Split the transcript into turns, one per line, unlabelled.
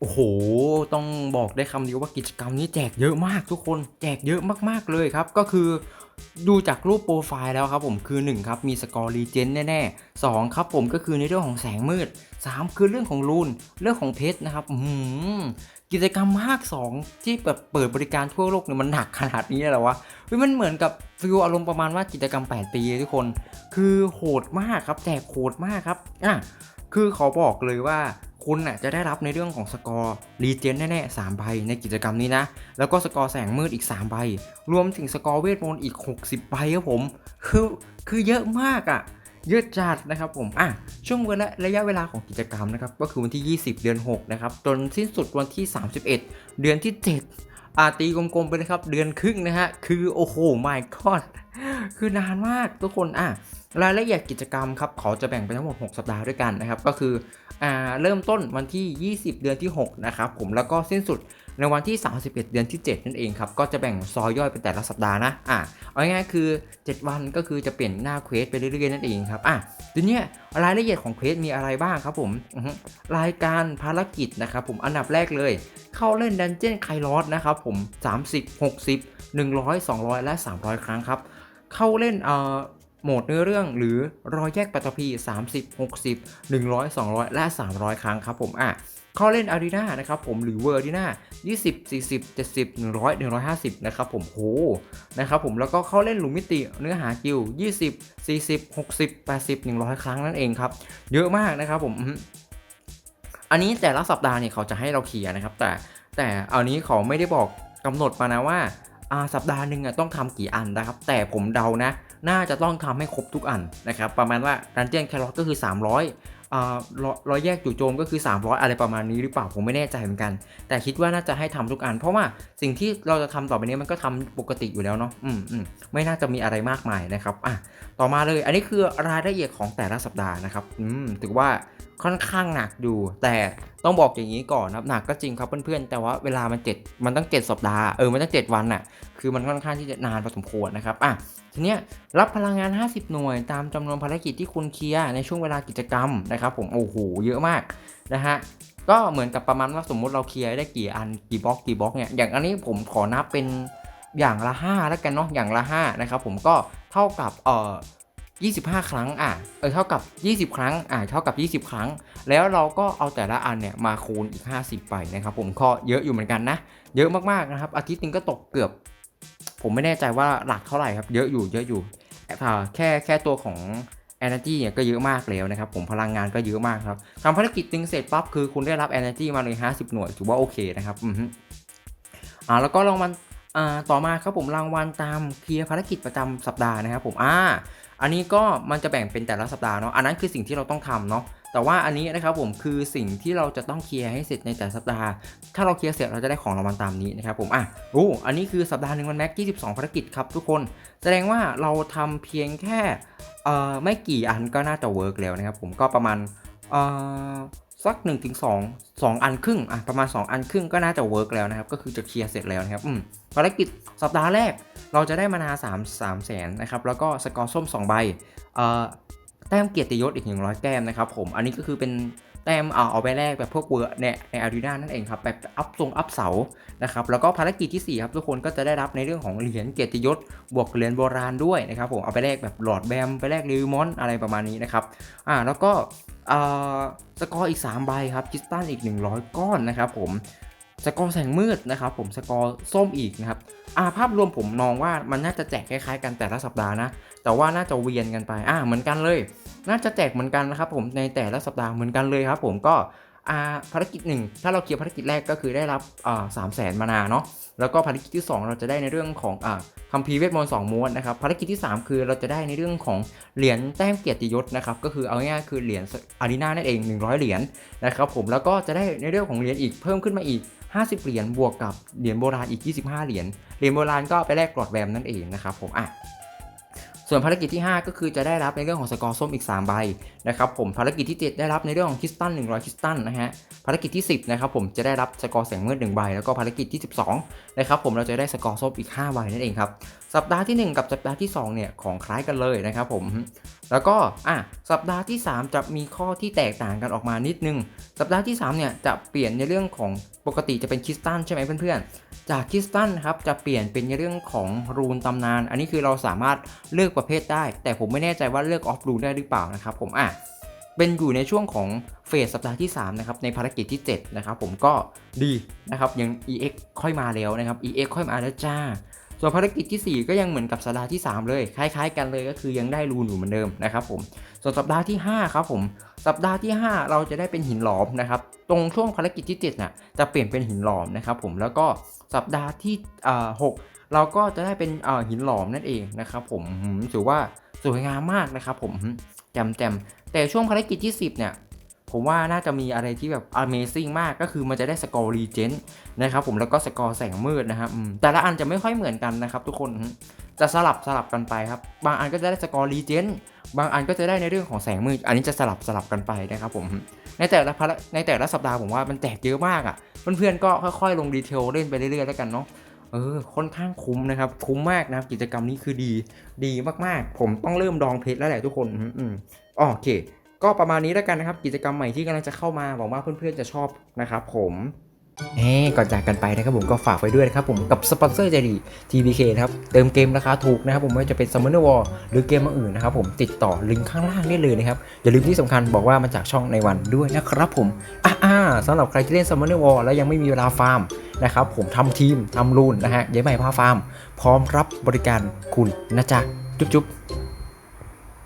โอ้โห ต้องบอกได้คำเดียวว่ากิจกรรมนี้แจกเยอะมากทุกคน แจกเยอะมากๆเลยครับ ก็คือดูจากรูปโปรไฟล์แล้วครับผมคือ 1 ครับ มีสกอร์รีเจนแน่ๆ 2 ครับผมก็คือในเรื่องของแสงมืด 3 คือเรื่องของรูน เรื่องของเพชรนะครับหือกิจกรรมภาค 2 ที่แบบเปิดบริการทั่วโลกเนี่ยมันหนักขนาดนี้เลยหรอวะมันเหมือนกับฟิลอารมณ์ประมาณว่ากิจกรรม 8 ปีทุกคน คือโหดมากครับแจกโหดมากครับอะคือขอบอกเลยว่า คุณน่ะจะได้รับในเรื่องของสกอร์รีเจนแน่ๆ3ใบในกิจกรรมนี้นะ แล้วก็สกอร์แสงมืดอีก 3 ใบ รวมถึงสกอร์เวทมนต์อีก 60 ใบครับผม คือคือเยอะมากอะ่ะเยอะจัดนะครับผม อะ ช่วงเวลาระยะเวลาของกิจกรรมนะครับ ก็คือวันที่ 20 เดือน 6 นะครับ จนสิ้นสุดวันที่ 31 เดือนที่ 7 อาตีกลมๆไปนะครับ เดือนครึ่งนะฮะ คือโอ้โหไม่กอดคือนานมากทุกคน อะ รายละเอียดกิจกรรมครับเขาจะแบ่งเป็นทั้งหมด 6 สัปดาห์ด้วยกันนะครับ ก็คืออ่าเริ่มต้นวันที่ 20 เดือนที่ 6 นะครับผมแล้วก็สิ้นสุดในวันที่ 31 เดือนที่ 7 นั่นเองครับ ก็จะแบ่งซอยย่อยเป็นแต่ละสัปดาห์นะอะเอาง่ายๆคือ 7 วันก็คือจะเปลี่ยนหน้าเควสไปเรื่อยๆนั่นเองครับอะทีนี้รายละเอียดของเควสมีอะไรบ้างครับผมรายการภารกิจนะครับผมอันดับแรกเลย เข้าเล่นดันเจี้ยนไคลอสนะครับผม 30 60 100 200 และ 300 ครั้งครับเข้าเล่นเอ่อ โหมดเนื้อเรื่องหรือรอยแยกปัตตภี30 60 100 200 และ 300 ครั้งครับผมอะเข้าเล่นอารีนานะครับผมหรือเวอร์อารีนา20 40 70 100 150 นะครับผมโหนะครับผมแล้วก็เข้าเล่นหลุมมิติเนื้อหากิล20 40 60 80 100 ครั้งนั่นเองครับเยอะมากนะครับผมอันนี้แต่ละสัปดาห์เนี่ยเขาจะให้เราเคลียร์นะครับ แต่แต่อานี้เขาไม่ได้บอกกำหนดมานะว่าอ่าสัปดาห์หนึ่งอะต้องทำกี่อันนะครับ แต่ผมเดานะ น่าจะต้องทำให้ครบทุกอันนะครับ ประมาณว่าดันเจียนแครอทก็คือ 300ร้อยร้อแยกจู่โจมก็คือ 300 อะไรประมาณนี้หรือเปล่าผมไม่แน่ใจเหมือนกัน แต่คิดว่าน่าจะให้ทำทุกอัน เพราะว่าสิ่งที่เราจะทำต่อไปนี้มันก็ทำปกติอยู่แล้วเนาะอืมอืมไม่น่าจะมีอะไรมากมายนะครับอะต่อมาเลยอันนี้คือรายละเอียดของแต่ละสัปดาห์นะครับอืมถือว่า ค่อนข้างหนักอยู่ แต่ต้องบอกอย่างนี้ก่อนนะหนักก็จริงครับเพื่อนๆแต่ว่าเวลามันเจ็ดมันต้องเจ็ดสัปดาห์เออมันต้องเจ็ดวันน่ะคือมันค่อนข้างที่จะนานพอสมควรนะครับอะทีเนี้ยรับพลังงาน 50 หน่วย ตามจำนวนภารกิจที่คุณเคลียร์ในช่วงเวลากิจกรรมนะครับผมโอ้โหเยอะมากนะฮะก็เหมือนกับประมาณว่าสมมุติเราเคลียร์ได้กี่อันกี่บล็อกกี่บล็อกเนี่ยอย่างอันนี้ผมขอนับเป็นอย่างละ 5 แล้วกันเนาะอย่างละ5นะครับผมก็เท่ากับเอ่อ 25 ครั้งอะเออเท่ากับ 20 ครั้งอ่าเท่ากับ 20 ครั้ง แล้วเราก็เอาแต่ละอันเนี่ยมาคูณอีก 50 ไปนะครับผมก็เยอะอยู่เหมือนกันนะ เยอะมากๆนะครับ อาทิตย์นึงก็ตกเกือบ ผมไม่แน่ใจว่าหลักเท่าไหร่ครับ เยอะอยู่เยอะอยู่อ่าแค่แค่ตัวของ Energy เนี่ยก็เยอะมากแล้วนะครับผมพลังงานก็เยอะมากครับทำภารกิจตึงเสร็จปั๊บคือคุณได้รับ Energy มาเลย50 หน่วยถือว่าโอเคนะครับอืออ่าแล้วก็รางวัลอ่าต่อมาครับผมรางวัลตามเคลียร์ภารกิจประจำสัปดาห์นะครับผมอ่า อันนี้ก็มันจะแบ่งเป็นแต่ละสัปดาห์เนาะ อันนั้นคือสิ่งที่เราต้องทำเนาะ แต่ว่าอันนี้นะครับผมคือสิ่งที่เราจะต้องเคลียร์ให้เสร็จในแต่สัปดาห์ ถ้าเราเคลียร์เสร็จเราจะได้ของรางวัลตามนี้นะครับผม อะโอ้อันนี้คือสัปดาห์หนึ่งวันแม็ก22ภารกิจครับทุกคน แสดงว่าเราทำเพียงแค่ เอ่อ ไม่กี่อันก็น่าจะเวิร์กแล้วนะครับผม ก็ประมาณ เอ่อ สัก1นถึงสองสองอันครึ่งอะประมาณ 2 อันครึ่งก็น่าจะเวิร์กแล้วนะครับ ก็คือจะเคลียร์เสร็จแล้วนะครับอืมภารกิจสัปดาห์แรกเราจะได้มานา3 3แสนนะครับแล้วก็สกอร์ส้ม 2 ใบเอ่อแต้มเกียรติยศอีก 100 แต้มนะครับผมอันนี้ก็คือเป็นแต้มเอาเอาไปแลกแบบพวกเวอร์ในในอารีนานั่นเองครับแบบอัพทรงอัพเสานะครับแล้วก็ภารกิจที่ 4 ครับทุกคนก็จะได้รับในเรื่องของเหรียญเกียรติยศบวกเหรียญโบราณด้วยนะครับผมเอาไปแลกแบบหลอดแบมไปแลกริวมอนอะไรประมาณนี้นะครับอ่าแล้วก็ สกอร์อีก 3 ใบครับคิสตันอีก 100 ก้อนนะครับผมสกอร์แสงมืดนะครับผมสกอร์ส้มอีกนะครับอาภาพรวมผมมองว่ามันน่าจะแจกคล้ายๆกันแต่ละสัปดาห์นะ แต่ว่าน่าจะเวียนกันไปอ่าเหมือนกันเลย น่าจะแจกเหมือนกันนะครับผมในแต่ละสัปดาห์เหมือนกันเลยครับผมก็ ภารกิจหนึ่งถ้าเราเคลียร์ภารกิจแรกก็คือได้รับสามแสนมานาเนาะแล้วก็ภารกิจที่ 2 เราจะได้ในเรื่องของอคัมภีร์เวทมนต์สองม้วนนะครับภารกิจที่ 3 คือเราจะได้ในเรื่องของเหรียญแต้มเกียรติยศนะครับก็คือเอาง่ายๆคือเหรียญอารีนานั่นเอง 100 เหรียญนะครับผมแล้วก็จะได้ในเรื่องของเหรียญอีกเพิ่มขึ้นมาอีก 50 เหรียญบวกกับเหรียญโบราณอีก 25 เหรียญเหรียญโบราณก็ไปแลกกรอดแวมนั่นเองนะครับผมอะ ส่วนภารกิจที่ 5 ก็คือจะได้รับในเรื่องของสกอร์ส้มอีก 3 ใบนะครับผมภารกิจที่ 7 ได้รับในเรื่องของคริสตัน100คริสตันนะฮะภารกิจที่ 10นะครับผมจะได้รับสกอร์แสงมืด1ใบแล้วก็ภารกิจที่ 12นะครับผมเราจะได้สกอร์ส้มอีก5ใบนั่นเองครับสัปดาห์ที่ 1 กับสัปดาห์ที่2เนี่ยของคล้ายกันเลยนะครับผม แล้วก็อะสัปดาห์ที่ 3 จะมีข้อที่แตกต่างกันออกมานิดนึง สัปดาห์ที่3เนี่ยจะเปลี่ยนในเรื่องของปกติจะเป็นคริสตัลใช่ไหมเพื่อนๆ จากคริสตันครับจะเปลี่ยนเป็นในเรื่องของรูนตำนาน อันนี้คือเราสามารถเลือกประเภทได้ แต่ผมไม่แน่ใจว่าเลือกออฟรูนได้หรือเปล่านะครับผมอะเป็นอยู่ในช่วงของเฟสสัปดาห์ที่3นะครับในภารกิจที่ 7 นะครับผมก็ดีนะครับยัง EX ค่อยมาแล้วนะครับ EX ค่อยมาแล้วจ้า ส่วนภารกิจที่ 4 ก็ยังเหมือนกับสัปดาห์ที่ 3 เลย คล้าย ๆ กันเลยก็คือยังได้รูนอยู่เหมือนเดิมนะครับผม ส่วนสัปดาห์ที่ 5 ครับผม สัปดาห์ที่ 5 เราจะได้เป็นหินหลอมนะครับ ตรงช่วงภารกิจที่7น่ะจะเปลี่ยนเป็นหินหลอมนะครับผม แล้วก็สัปดาห์ที่หกเราก็จะได้เป็นหินหลอมนั่นเองนะครับผมถือว่าสวยงามมากนะครับผมหืมแจมแจมแต่ช่วงภารกิจที่ 10เนี่ย ผมว่าน่าจะมีอะไรที่แบบ Amazing มากก็คือมันจะได้สกอร์รีเจนนะครับผมแล้วก็สกอร์แสงมืดนะครับแต่ละอันจะไม่ค่อยเหมือนกันนะครับทุกคนจะสลับสลับกันไปครับ บางอันก็จะได้สกอร์รีเจนบางอันก็จะได้ในเรื่องของแสงมืด อันนี้จะสลับสลับกันไปนะครับผมในแต่ละภารในแต่ละสัปดาห์ผมว่ามันแจกเยอะมากอะ่ะเพื่อนๆก็ค่อยๆ ลงดีเทลเล่นไปเรื่อยๆแล้วกันเนาะเออค่อนข้างคุ้มนะครับ คุ้มมากนะครับกิจกรรมนี้คือดี ดีมากๆ ผมต้องเริ่มดองเพชรแล้วแหละทุกคน อืมอืมอ๋อโอเค ก็ประมาณนี้แล้วกันนะครับ กิจกรรมใหม่ที่กำลังจะเข้ามาหวังว่าเพื่อนๆจะชอบนะครับผมเอ้ก่อนจากกันไปนะครับผมก็ฝากไว้ด้วยนะครับผมกับสปอนเซอร์ใจดี TBK นะครับ เติมเกมราคาถูกนะครับผมไม่ว่าจะเป็น Summoner War หรือเกมอื่นนะครับผมติดต่อลิงก์ข้างล่างได้เลยนะครับ อย่าลืมที่สำคัญบอกว่ามาจากช่องในวันด้วยนะครับผม อ่าสำหรับใครที่เล่น Summoner War แล้วยังไม่มีเวลาฟาร์มนะครับผมทำทีมทำรูนนะฮะย้ายใหม่พาฟาร์ม พร้อมรับบริการคุณนะจ๊ะ จุ๊บๆ